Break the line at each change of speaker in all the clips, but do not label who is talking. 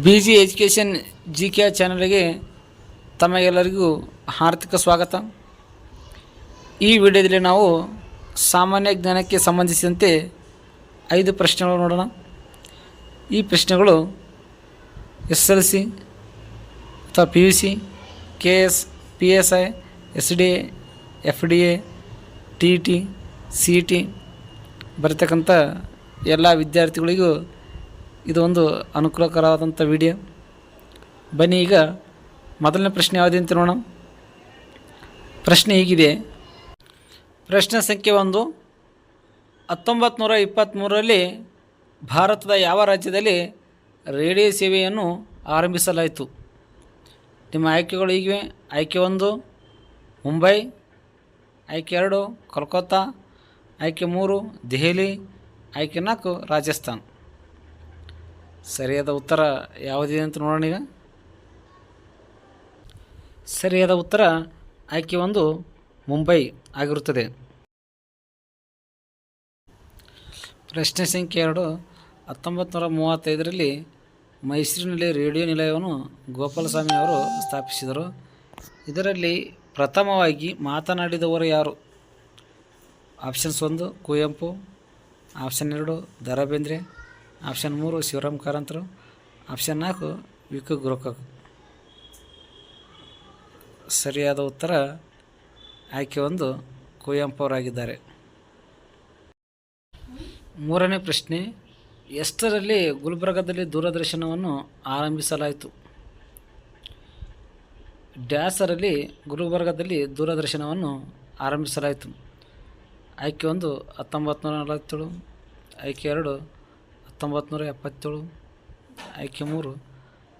B G education G K ಚಾನಲ್ಗೆ ತಮಗೆಲ್ಲರಿಗೂ ಹಾರ್ದಿಕ ಸ್ವಾಗತ. ಈ ವಿಡಿಯೋದಲ್ಲಿ ನಾವು ಸಾಮಾನ್ಯ ಜ್ಞಾನಕ್ಕೆ ಸಂಬಂಧಿಸಿದಂತೆ ಐದು ಪ್ರಶ್ನೆಗಳು ನೋಡೋಣ. ಈ ಪ್ರಶ್ನೆಗಳು ಎಸ್ ಎಲ್ ಸಿ ಅಥವಾ P U C, K S, P S I, S D A, F D A, T T, C T ಬರತಕ್ಕಂಥ ಎಲ್ಲ ವಿದ್ಯಾರ್ಥಿಗಳಿಗೂ ಇದು ಒಂದು ಅನುಕೂಲಕರವಾದಂಥ ವಿಡಿಯೋ. ಬನ್ನಿ ಈಗ ಮೊದಲನೇ ಪ್ರಶ್ನೆ ಯಾವುದು ಅಂತ ನೋಡೋಣ. ಪ್ರಶ್ನೆ ಹೀಗಿದೆ. ಪ್ರಶ್ನೆ ಸಂಖ್ಯೆ ಒಂದು. ಹತ್ತೊಂಬತ್ತು ನೂರ ಇಪ್ಪತ್ತ್ಮೂರರಲ್ಲಿ ಭಾರತದ ಯಾವ ರಾಜ್ಯದಲ್ಲಿ ರೇಡಿಯೋ ಸೇವೆಯನ್ನು ಆರಂಭಿಸಲಾಯಿತು? ನಿಮ್ಮ ಆಯ್ಕೆಗಳು ಹೀಗಿವೆ. ಆಯ್ಕೆ ಒಂದು, ಮುಂಬೈ. ಆಯ್ಕೆ ಎರಡು ಕೋಲ್ಕತ್ತಾ ಆಯ್ಕೆ ಮೂರು, ದೆಹಲಿ. ಆಯ್ಕೆ ನಾಲ್ಕು, ರಾಜಸ್ಥಾನ್. ಸರಿಯಾದ ಉತ್ತರ ಯಾವುದಿದೆ ಅಂತ ನೋಡೋಣ ಈಗ. ಸರಿಯಾದ ಉತ್ತರ ಆಯ್ಕೆ ಒಂದು ಮುಂಬೈ ಆಗಿರುತ್ತದೆ. ಪ್ರಶ್ನೆ ಸಂಖ್ಯೆ ಎರಡು. ಹತ್ತೊಂಬತ್ತು ಮೂವತ್ತೈದರಲ್ಲಿ ಮೈಸೂರಿನಲ್ಲಿ ರೇಡಿಯೋ ನಿಲಯವನ್ನು ಗೋಪಾಲಸ್ವಾಮಿ ಅವರು ಸ್ಥಾಪಿಸಿದರು. ಇದರಲ್ಲಿ ಪ್ರಥಮವಾಗಿ ಮಾತನಾಡಿದವರು ಯಾರು? ಆಪ್ಷನ್ಸ್ ಒಂದು, ಕುವೆಂಪು. ಆಪ್ಷನ್ ಎರಡು ದ ರಾ ಬೇಂದ್ರೆ ಆಪ್ಷನ್ ಮೂರು ಶಿವರಾಮ್ ಕಾರಂತರು. ಆಪ್ಷನ್ ನಾಲ್ಕು ವಿಕು ಗ್ರೋಕಕ್. ಸರಿಯಾದ ಉತ್ತರ ಆಯ್ಕೆ ಒಂದು ಕುವೆಂಪು ಅವರಾಗಿದ್ದಾರೆ. ಮೂರನೇ ಪ್ರಶ್ನೆ, ಎಷ್ಟರಲ್ಲಿ ಗುಲ್ಬರ್ಗದಲ್ಲಿ ದೂರದರ್ಶನವನ್ನು ಆರಂಭಿಸಲಾಯಿತು? ಡ್ಯಾಸರಲ್ಲಿ ಗುಲ್ಬರ್ಗದಲ್ಲಿ ದೂರದರ್ಶನವನ್ನು ಆರಂಭಿಸಲಾಯಿತು. ಆಯ್ಕೆ ಒಂದು ಹತ್ತೊಂಬತ್ತು ನೂರ ನಲವತ್ತೇಳು. ಆಯ್ಕೆ ಎರಡು ಹತ್ತೊಂಬತ್ತು ನೂರ ಎಪ್ಪತ್ತೇಳು, ಆಯ್ಕೆ ಮೂರು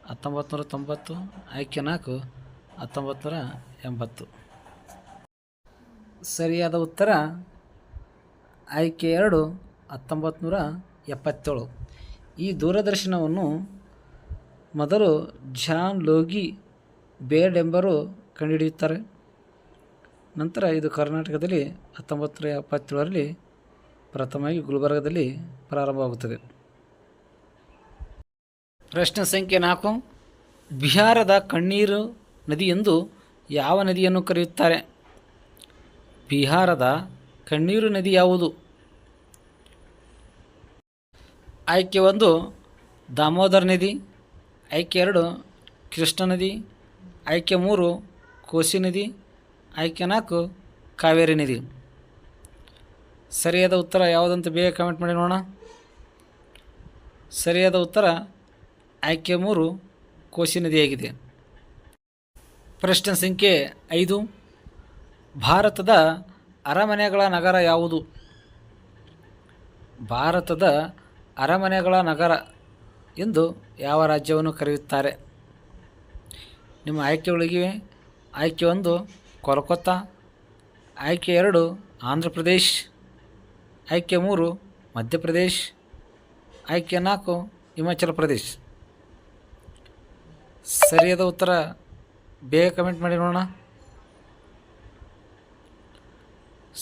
ಹತ್ತೊಂಬತ್ತು ನೂರ ತೊಂಬತ್ತು, ಆಯ್ಕೆ ನಾಲ್ಕು ಹತ್ತೊಂಬತ್ತು ನೂರ ಎಂಬತ್ತು. ಸರಿಯಾದ ಉತ್ತರ, ಆಯ್ಕೆ ಎರಡು ಹತ್ತೊಂಬತ್ತು ನೂರ ಎಪ್ಪತ್ತೇಳು. ಈ ದೂರದರ್ಶನವನ್ನು ಮೊದಲು ಜಾನ್ ಲೋಗಿ ಬೇಡ್ ಎಂಬರು ಕಂಡುಹಿಡಿಯುತ್ತಾರೆ. ನಂತರ ಇದು ಕರ್ನಾಟಕದಲ್ಲಿ ಹತ್ತೊಂಬತ್ತು ನೂರ ಎಪ್ಪತ್ತೇಳರಲ್ಲಿ ಪ್ರಥಮವಾಗಿ ಗುಲ್ಬರ್ಗದಲ್ಲಿ ಪ್ರಾರಂಭವಾಗುತ್ತದೆ. ಪ್ರಶ್ನೆ ಸಂಖ್ಯೆ ನಾಲ್ಕು. ಬಿಹಾರದ ಕಣ್ಣೀರು ನದಿ ಎಂದು ಯಾವ ನದಿಯನ್ನು ಕರೆಯುತ್ತಾರೆ? ಬಿಹಾರದ ಕಣ್ಣೀರು ನದಿ ಯಾವುದು? ಆಯ್ಕೆ ಒಂದು, ದಾಮೋದರ್ ನದಿ. ಆಯ್ಕೆ ಎರಡು, ಕೃಷ್ಣ ನದಿ. ಆಯ್ಕೆ ಮೂರು, ಕೋಸಿ ನದಿ. ಆಯ್ಕೆ ನಾಲ್ಕು, ಕಾವೇರಿ ನದಿ. ಸರಿಯಾದ ಉತ್ತರ ಯಾವುದಂತ ಬೇಗ ಕಮೆಂಟ್ ಮಾಡಿ ನೋಡೋಣ. ಸರಿಯಾದ ಉತ್ತರ ಆಯ್ಕೆ ಮೂರು ಕೋಶಿ ನದಿಯಾಗಿದೆ ಪ್ರಶ್ನೆ ಸಂಖ್ಯೆ ಐದು. ಭಾರತದ ಅರಮನೆಗಳ ನಗರ ಯಾವುದು? ಭಾರತದ ಅರಮನೆಗಳ ನಗರ ಎಂದು ಯಾವ ರಾಜ್ಯವನ್ನು ಕರೆಯುತ್ತಾರೆ? ನಿಮ್ಮ ಆಯ್ಕೆಗಳಿಗಿವೆ ಆಯ್ಕೆ ಒಂದು, ಕೋಲ್ಕತ್ತಾ. ಆಯ್ಕೆ ಎರಡು, ಆಂಧ್ರ ಪ್ರದೇಶ್. ಆಯ್ಕೆ ಮೂರು ಮಧ್ಯಪ್ರದೇಶ್ ಆಯ್ಕೆ ನಾಲ್ಕು, ಹಿಮಾಚಲ ಪ್ರದೇಶ್. ಸರಿಯಾದ ಉತ್ತರ. ಬೇಗ ಕಮೆಂಟ್ ಮಾಡಿ ನೋಡೋಣ.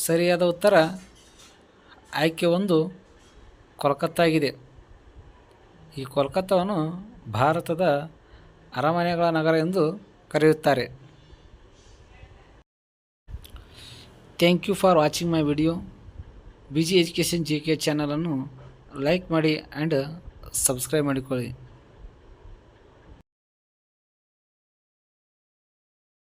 ಸರಿಯಾದ ಉತ್ತರ. ಆಯ್ಕೆ ಒಂದು ಕೋಲ್ಕತ್ತಾಗಿದೆ. ಈ ಕೋಲ್ಕತ್ತಾವನ್ನು ಭಾರತದ ಅರಮನೆಗಳ ನಗರ ಎಂದು ಕರೆಯುತ್ತಾರೆ. Thank you for watching my video B G education G K ಚಾನಲನ್ನು ಲೈಕ್ ಮಾಡಿ ಆ್ಯಂಡ್ ಸಬ್ಸ್ಕ್ರೈಬ್ ಮಾಡಿಕೊಳ್ಳಿ.